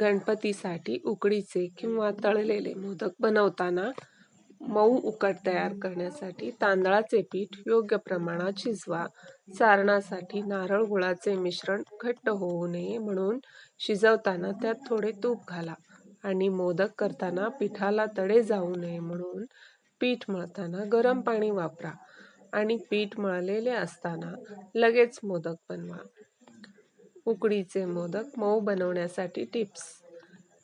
गणपतीसाठी उकडीचे किंवा तळलेले मोदक बनवताना मऊ उकड तयार करण्यासाठी तांदळाचे पीठ योग्य प्रमाणात शिजवा. सारणासाठी नारळ गुळाचे मिश्रण घट्ट होऊ नये म्हणून शिजवताना त्यात थोडे तूप घाला आणि मोदक करताना पिठाला तडे जाऊ नये म्हणून पीठ मळताना गरम पाणी वापरा. आणि पीठ मळलेले असताना लगेच मोदक बनवा. उकडीचे मोदक मऊ बनवण्यासाठी टिप्स.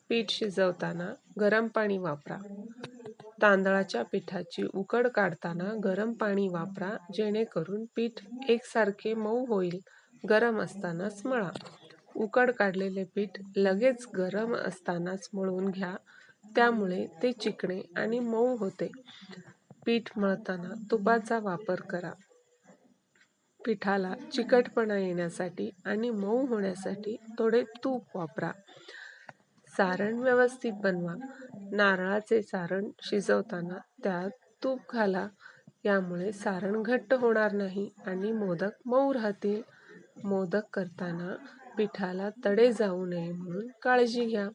पीठ शिजवताना गरम पाणी वापरा. तांदळाच्या पिठाची उकड काढताना गरम पाणी वापरा जेणेकरून पीठ एकसारखे मऊ होईल. गरम असतानाच मळा. उकड काढलेले पीठ लगेच गरम असतानाच मळून घ्या. त्यामुळे ते चिकणे आणि मऊ होते. पीठ मळताना तुपाचा वापर करा. पिठाला चिकटपणा येण्यासाठी आणि मऊ होण्यासाठी थोडे तूप वापरा. सारण व्यवस्थित बनवा. नारळाचे सारण शिजवताना त्यात तूप घाला. यामुळे सारण घट्ट होणार नाही आणि मोदक मऊ राहतील. मोदक करताना पिठाला तडे जाऊ नये म्हणून काळजी घ्या.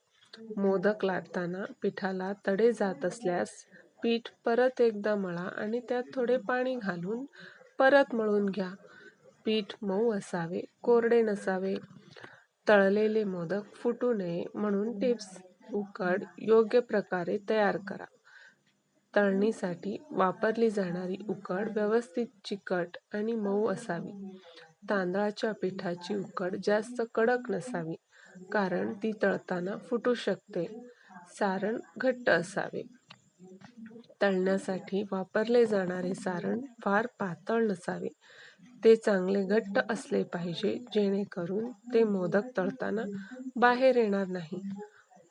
मोदक लाटताना पिठाला तडे जात असल्यास पीठ परत एकदा मळा आणि त्यात थोडे पाणी घालून परत मळून घ्या. पीठ मऊ असावे कोरडे नसावे. तळलेले मोदक फुटू नये म्हणून टिप्स उकड योग्य प्रकारे तयार करा. तळणीसाठी वापरली जाणारी उकड व्यवस्थित चिकट आणि मऊ असावी. तांदळाच्या पिठाची उकड जास्त कडक नसावी कारण ती तळताना फुटू शकते. सारण घट्ट असावे. तळण्यासाठी वापरले जाणारे सारण फार पातळ नसावे. ते चांगले घट्ट असले पाहिजे जेणेकरून ते मोदक तळताना बाहेर येणार नाही.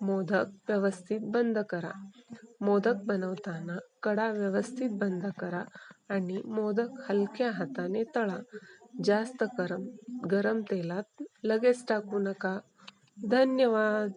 मोदक व्यवस्थित बंद करा. मोदक बनवताना कडा व्यवस्थित बंद करा आणि मोदक हलक्या हाताने तळा. जास्त गरम गरम तेलात लगेच टाकू नका. धन्यवाद!